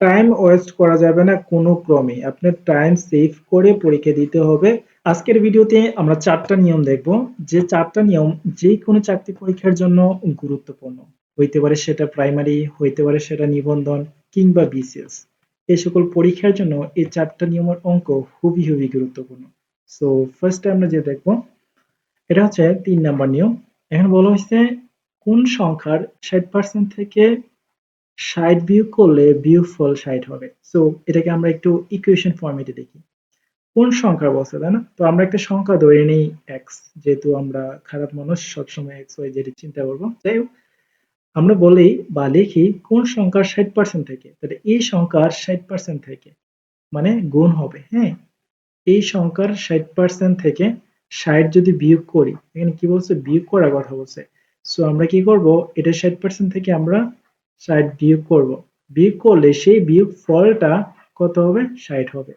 Time waste করা যাবে না কোনো ক্রমে। আপনার টাইম সেভ করে পরীক্ষা দিতে হবে। আজকের ভিডিওতে আমরা চারটা নিয়ম দেখব। যে চারটা নিয়ম যে কোনো চাকরি পরীক্ষার জন্য গুরুত্বপূর্ণ। হইতে পারে সেটা প্রাইমারি হইতে পারে সেটা নিবন্ধন কিংবা বিসিএস এই সকল পরীক্ষার জন্য এই চারটা নিয়মের অঙ্ক খুবই খুবই গুরুত্বপূর্ণ। সো ফার্স্টে আমরা যে দেখব, এটা হচ্ছে তিন নাম্বার নিয়ম। এখন বলা হয়েছে কোন সংখ্যার ষাট পার্সেন্ট থেকে ষাট বিয়োগ করলে বিয়োগফল ষাট হবে। সো এটাকে আমরা একটু ইকুয়েশন ফর্মেটে দেখি। কোন সংখ্যা বলছে তাই না? তো আমরা একটা সংখ্যা ধরে নিই এক্স যেহেতু আমরা খারাপ মানুষ, সবসময় এক্স ওয়াই জেড চিন্তা করব। যাই হোক, আমরা বলি বা লিখি কোন সংখ্যার ষাট পার্সেন্ট থেকে, তাহলে এই সংখ্যার ষাট পার্সেন্ট থেকে মানে গুণ হবে হ্যাঁ? এই সংখ্যার ষাট পার্সেন্ট থেকে ষাট যদি বিয়োগ করি, এখানে কি বলছে? বিয়োগ করার কথা বলছে। সো আমরা কি করব? এটা ষাট পার্সেন্ট থেকে আমরা ষাট বিয়োগ করব। বিয়োগ করলে সেই বিয়োগ ফলটা কত হবে? ষাট হবে।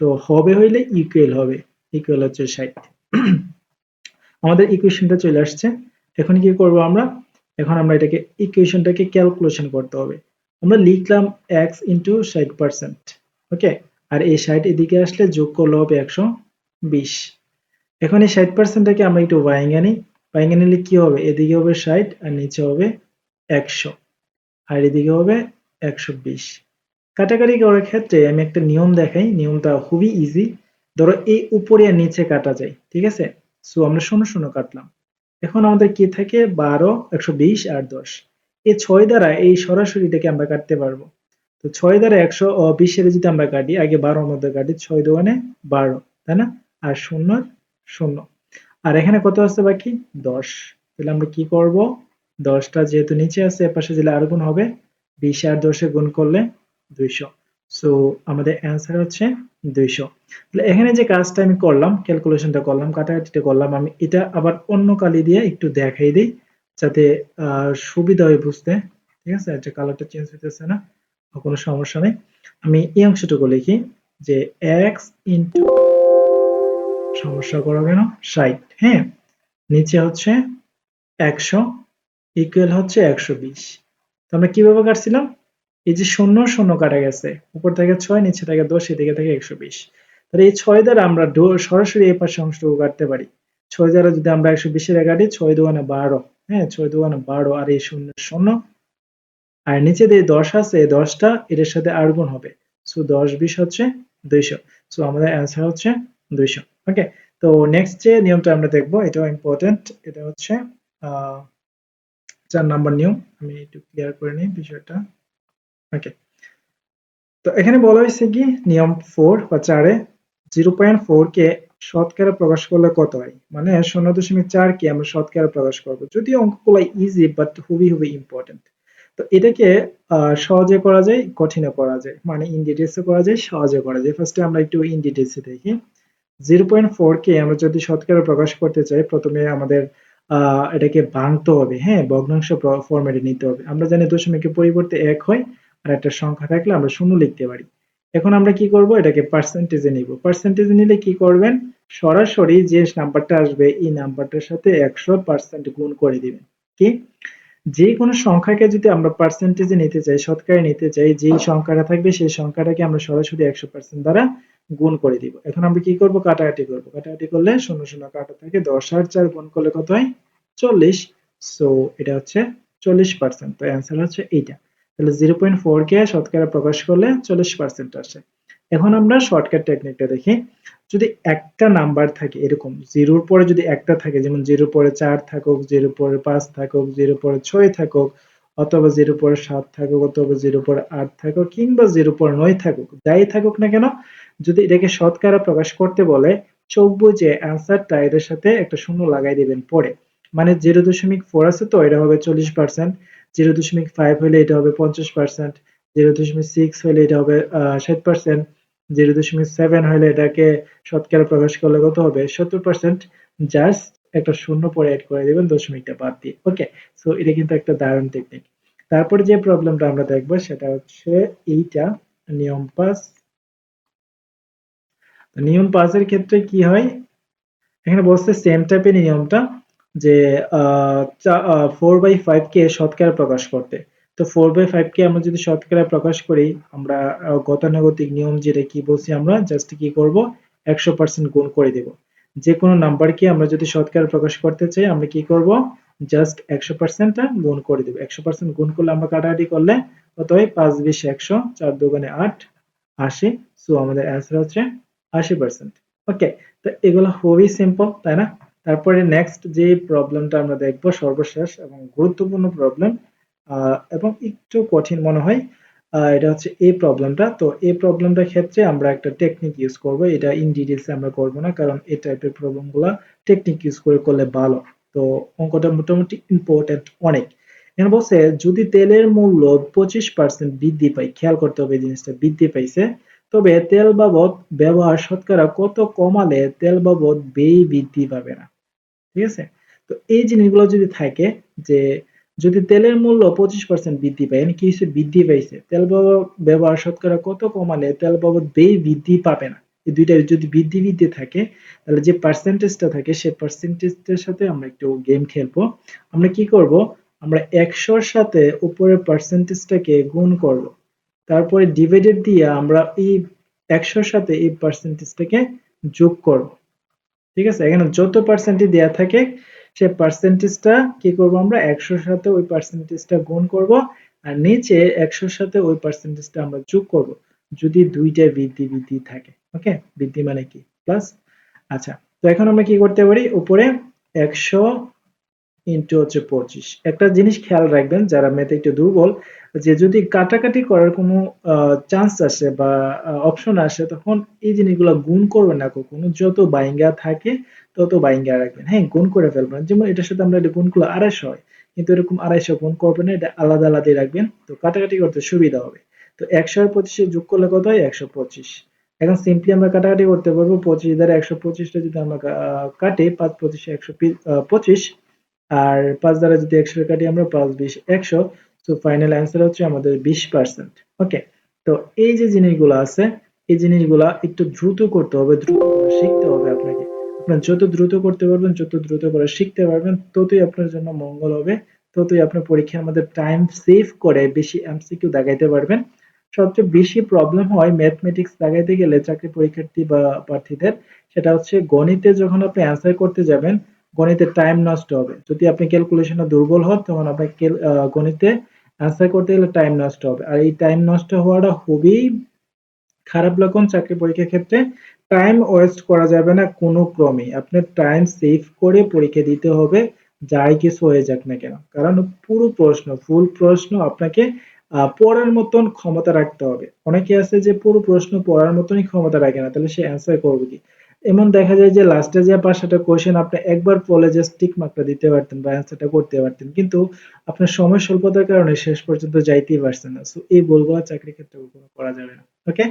তো হবে হইলে ইকুয়াল হবে। ইকুয়াল হচ্ছে ষাট। আমাদের ইকুয়েশনটা চলে আসছে। এখন কি করব আমরা? এখন আমরা এটাকে ইকুয়েশনটাকে ক্যালকুলেশন করতে হবে। আমরা লিখলাম এক্স ইন্টু ষাট পার্সেন্ট ওকে আর এই ষাট এদিকে আসলে যোগ করলে হবে একশো বিশ। এখন এই ষাট পার্সেন্টটাকে আমরা একটু বাইঙ্গা নিই। বাইঙ্গা নিলে কি হবে? এদিকে হবে ষাট আর নিচে হবে একশো। আর এদিকে হবে একশো বিশ। কাটাকাটি করার ক্ষেত্রে আমি একটা নিয়ম দেখাই, নিয়মটা খুবই ইজি ধরো এই উপরে আর নিচে কাটা যায়, ঠিক আছে? সো আমরা শূন্য শূন্য কাটলাম। এখন আমাদের কি থাকে? বারো, একশো বিশ আর দশ। এই ছয় দ্বারা এই সরাসরিটাকে আমরা কাটতে পারব। তো ছয় দ্বারা একশো বিশের যদি আমরা কাটি, আগে বারোর মধ্যে কাটি, ছয় দোকানে বারো, তাই না? আর শূন্য শূন্য। আর এখানে কত আছে বাকি? দশ। তাহলে আমরা কি করব? দশটা যেহেতু নিচে আছে পাশে দিলে আর গুণ হবে। বিশ আর দশে গুণ করলে দুইশো। সো আমাদের অ্যান্সার হচ্ছে দুইশো। তাহলে এখানে যে কাজটা আমি করলাম ক্যালকুলেশনটা করলাম, কাটাকাটিটা করলাম, আমি এটা আবার অন্য কালি দিয়ে একটু দেখাই দিই, যাতে সুবিধা হয় বুঝতে। ঠিক আছে? এটা কালারটা চেঞ্জ হইতেছে না, কোনো সমস্যা নেই। আমি এই অংশটুকু লিখি যে এক্স ইন্টু সমস্যা করো কেন? ষাট। হ্যাঁ? নিচে হচ্ছে একশো। ইকুয়াল হচ্ছে একশো বিশ। তো আমরা কীভাবে কাটছিলাম? এই যে শূন্য শূন্য কাটা গেছে। উপর থেকে ছয়, নিচে থেকে দশ, এদিকে থেকে একশো বিশ। তাহলে এই ছয় দ্বারা আমরা সরাসরি এই পাশে অংশটুকু কাটতে পারি। ছয় দ্বারা যদি আমরা একশো বিশের কাটি, ছয় দোকানে বারো। হ্যাঁ ছয় দোকানে বারো আর এই শূন্য শূন্য। আর নিচে যে দশ আছে দশটা এটার সাথে আর গুণ হবে। সো দশ বিশ হচ্ছে দুইশো। সো আমাদের অ্যান্সার হচ্ছে দুইশো। ওকে তো নেক্সট যে নিয়মটা আমরা দেখব, এটাও ইম্পর্টেন্ট এটা হচ্ছে চার নাম্বার নিয়ম আমি একটু ক্লিয়ার করে নিই বিষয়টা। ওকে তো এখানে বলা হয়েছে কি, নিয়ম ফোর বা চারে জিরো পয়েন্ট ফোর কে শতকরা প্রকাশ করলে কত হয়? মানে শূন্য দশমিক চার কে আমরা শতকরা প্রকাশ করব। যদিও অঙ্কগুলো ইজি বাট খুবই খুবই ইম্পর্টেন্ট তো এটাকে সহজে করা যায় কঠিনে করা যায়। মানে ইন ডিটেলসে করা যায় সহজে করা যায়। ফার্স্টে আমরা একটু ইন ডিটেলসে দেখি। জিরো পয়েন্ট ফোর কে আমরা যদি শতকরা প্রকাশ করতে চাই, প্রথমে আমাদের এটাকে ভাঙতে হবে হ্যাঁ? ভগ্নাংশ ফরম্যাটে নিতে হবে। আমরা জানি দশমিকের পরিবর্তে এক হয়, আর একটা সংখ্যা থাকলে আমরা শূন্য লিখতে পারি। এখন আমরা কি করব? এটাকে পার্সেন্টেজে নিব। পার্সেন্টেজে নিলে কি করবেন? সরাসরি যে নাম্বারটা আসবে, এই নাম্বারটার সাথে একশো পার্সেন্ট গুণ করে দিবেন। কি? যে কোনো সংখ্যাকে যদি আমরা পার্সেন্টেজে নিতে চাই, শতকরা নিতে চাই, যেই সংখ্যাটা থাকবে, সেই সংখ্যাটাকে আমরা সরাসরি একশো পার্সেন্ট দ্বারা গুণ করে দিব। এখন আমরা কি করব? কাটাকাটি করব। কাটাকাটি করলে শূন্য শূন্য কাটা থাকে দশ আর চার গুণ করলে কত হয়? চল্লিশ। সো এটা হচ্ছে চল্লিশ পার্সেন্ট তো অ্যান্সার হচ্ছে এইটা। তাহলে জিরো পয়েন্ট ফোর কে শতকরা প্রকাশ করলে চল্লিশ পার্সেন্ট আসে। এখন আমরা শর্টকাট টেকনিকটা দেখি। যদি একটা নাম্বার থাকে, এরকম জিরোর পরে যদি একটা থাকে, যেমন জিরোর পরে চার থাকুক জিরোর পরে পাঁচ থাকুক জিরোর পরে ছয় থাকুক অথবা জিরো পরে সাত থাকুক অথবা জিরো পরে আট থাকুক কিংবা জিরো পরে নয় থাকুক, যাই থাকুক না কেন, যদি এটাকে শতকরা প্রকাশ করতে বলে চৌবুজে অ্যান্সারটা এদের সাথে একটা শূন্য লাগাই দিবেন পরে। মানে জিরো দশমিক ফোর আছে তো, এটা হবে চল্লিশ পার্সেন্ট জিরো দশমিক ফাইভ হলে এটা হবে পঞ্চাশ পার্সেন্ট জিরো দশমিক সিক্স হলে এটা হবে ষাট পার্সেন্ট জিরো দশমিক সেভেন হলে এটাকে শতকরা প্রকাশ করলে কত হবে? সত্তর পার্সেন্ট জাস্ট একটা শূন্য পরে অ্যাড করে দেবেন দশমিকটা বাদ দিয়ে। ওকে সো এটা কিন্তু একটা দারুণ টেকনিক তারপরে যে প্রবলেমটা আমরা দেখব সেটা হচ্ছে এইটা, নিয়ম পাস। নিয়ম পাসের ক্ষেত্রে কি হয়? এখানে বলছে সেম টাইপের নিয়মটা যে ফোর বাই ফাইভ কে শতকরা প্রকাশ করতে। তো ফোর বাই ফাইভ কে আমরা যদি শতকরা প্রকাশ করি, আমরা গতানুগতিক নিয়ম যেটা কি বলছি আমরা জাস্ট কি করব? একশো পার্সেন্ট গুণ করে দেব। যে কোনো নাম্বারকে আমরা যদি শতকরা প্রকাশ করতে চাই, আমরা কি করব? জাস্ট একশো পার্সেন্টটা গুণ করে দেবো। একশো পার্সেন্ট গুণ করলে আমরা কাটাকাটি করলে কত হয়? পাঁচ, বিশ, একশো, চার দোকানে আট, আশি। সো আমাদের অ্যান্সার হচ্ছে আশি পার্সেন্ট ওকে তো এগুলো খুবই সিম্পল তাই না? তারপরে নেক্সট যে প্রবলেমটা আমরা দেখব, সর্বশেষ এবং গুরুত্বপূর্ণ প্রবলেম এবং একটু কঠিন মনে হয় এটা হচ্ছে এই প্রবলেমটা তো এই প্রবলেমটার ক্ষেত্রে আমরা একটা টেকনিক ইউজ করব। এটা ইন ডিটেলস আমরা করব না, কারণ এই টাইপের প্রবলেমগুলো টেকনিক ইউজ করে করলে ভালো। তো অঙ্কটা মোটামুটি ইম্পর্টেন্ট অনেক। এখানে বলছে, যদি তেলের মূল্য পঁচিশ পার্সেন্ট বৃদ্ধি পায়, খেয়াল করতে হবে জিনিসটা, বৃদ্ধি পাইছে, তবে তেল বাবদ ব্যবহার শতকরা কত কমালে তেল বাবদ ব্যয় বৃদ্ধি পাবে না? ঠিক আছে? তো এই জিনিসগুলো যদি থাকে যে, যদি তেলের মূল্য পঁচিশ পার্সেন্ট বৃদ্ধি পায় মানে কি বৃদ্ধি পাইছে, তেল ব্যবহার শতকরা কত কমালে তেল বাবদ ব্যয় বৃদ্ধি পাবে না? এই দুইটা যদি বৃদ্ধি বৃদ্ধি থাকে, তাহলে যে পার্সেন্টেজটা থাকে, সেই পার্সেন্টেজটার সাথে আমরা একটু গেম খেলব। আমরা কি করব? আমরা একশোর সাথে উপরের পার্সেন্টেজটাকে গুণ করব। তারপরে ডিভাইডেড দিয়ে আমরা এই একশোর সাথে এই পার্সেন্টেজটাকে যোগ করব। ঠিক আছে? এখানে যত পার্সেন্টেজ দেয়া থাকে সে পার্সেন্টেজটা কি করব আমরা? একশোর সাথে ওই পার্সেন্টেজটা গুণ করব, আর নিচে একশোর সাথে ওই পার্সেন্টেজটা আমরা যোগ করব। যদি দুইটা বৃদ্ধি বৃদ্ধি থাকে ওকে বৃদ্ধি মানে কি? প্লাস আচ্ছা তো এখন আমরা কি করতে পারি? উপরে একশো ইন্টু হচ্ছে পঁচিশ। একটা জিনিস খেয়াল রাখবেন, যারা ম্যাথে একটু দুর্বল, যে যদি কাটাকাটি করার কোনো চান্স আসে বা অপশন আসে, তখন এই জিনিসগুলো গুণ করবেন না কখনো। যত বাইঙ্গা থাকে, তত বাইঙ্গা রাখবেন। হ্যাঁ গুণ করে ফেলবেন। যেমন এটার সাথে আমরা এটা গুণ করলে আড়াইশো হয়। কিন্তু এরকম আড়াইশো গুণ করবেন এটা আলাদা আলাদাই রাখবেন। তো কাটাকাটি করতে সুবিধা হবে। তো একশো আর পঁচিশে যোগ করলে কত হয়? একশো পঁচিশ। এখন সিম্পলি আমরা কাটাকাটি করতে পারব, পঁচিশ দ্বারা একশো পঁচিশটা যদি আমরা কাটি, পাঁচ পঁচিশে একশো পঁচিশ। আর পাঁচ দ্বারা যদি একশো কাটি, আমরা পাঁচ বিশ, একশো। তো ফাইনাল অ্যান্সার হচ্ছে আমাদের বিশ পার্সেন্ট ওকে তো এই যে জিনিসগুলো আছে, এই জিনিসগুলা একটু দ্রুত করতে হবে, দ্রুত শিখতে হবে আপনাকে। আপনার যত দ্রুত করতে পারবেন, যত দ্রুত করে শিখতে পারবেন, ততই আপনার জন্য মঙ্গল হবে, ততই আপনার পরীক্ষার মধ্যে টাইম সেভ করে বেশি এমসিকিউ দেখাইতে পারবেন। সবচেয়ে বেশি প্রবলেম হয় ম্যাথমেটিক্স লাগাইতে গেলে চাকরি পরীক্ষার্থী বা প্রার্থীদের সেটা হচ্ছে গণিতে যখন আপনি অ্যান্সার করতে যাবেন গণিতে টাইম নষ্ট হবে। যদি আপনি ক্যালকুলেশনে দুর্বল হন তখন আহ, গণিতে অ্যান্সার করতে গেলে টাইম নষ্ট হবে। আর এই টাইম নষ্ট হওয়াটা খুবই খারাপ লক্ষণ চাকরি পরীক্ষার ক্ষেত্রে। টাইম ওয়েস্ট করা যাবে না কোনো ক্রমেই আপনার টাইম সেভ করে পরীক্ষা দিতে হবে যাই কিছু হয়ে যাক না কেন। কারণ পুরো প্রশ্ন ফুল প্রশ্ন আপনাকে পড়ার মতন ক্ষমতা রাখতে হবে। অনেকে আছে যে পুরো প্রশ্ন পড়ার মতনই ক্ষমতা রাখে না, তাহলে সে অ্যান্সার করবে কি? এমন দেখা যায় যে লাস্টে যে পাঁচটা কোয়েশ্চেন আপনি একবার পড়লে জাস্ট টিক মার্কটা দিতে পারতেন বা অ্যান্সারটা করতে পারতেন, কিন্তু আপনার সময় স্বল্পতার কারণে শেষ পর্যন্ত যাইতেই পারছেন না। সো এই ভুলগুলো চাকরি ক্ষেত্রে কখনো করা যাবে না ওকে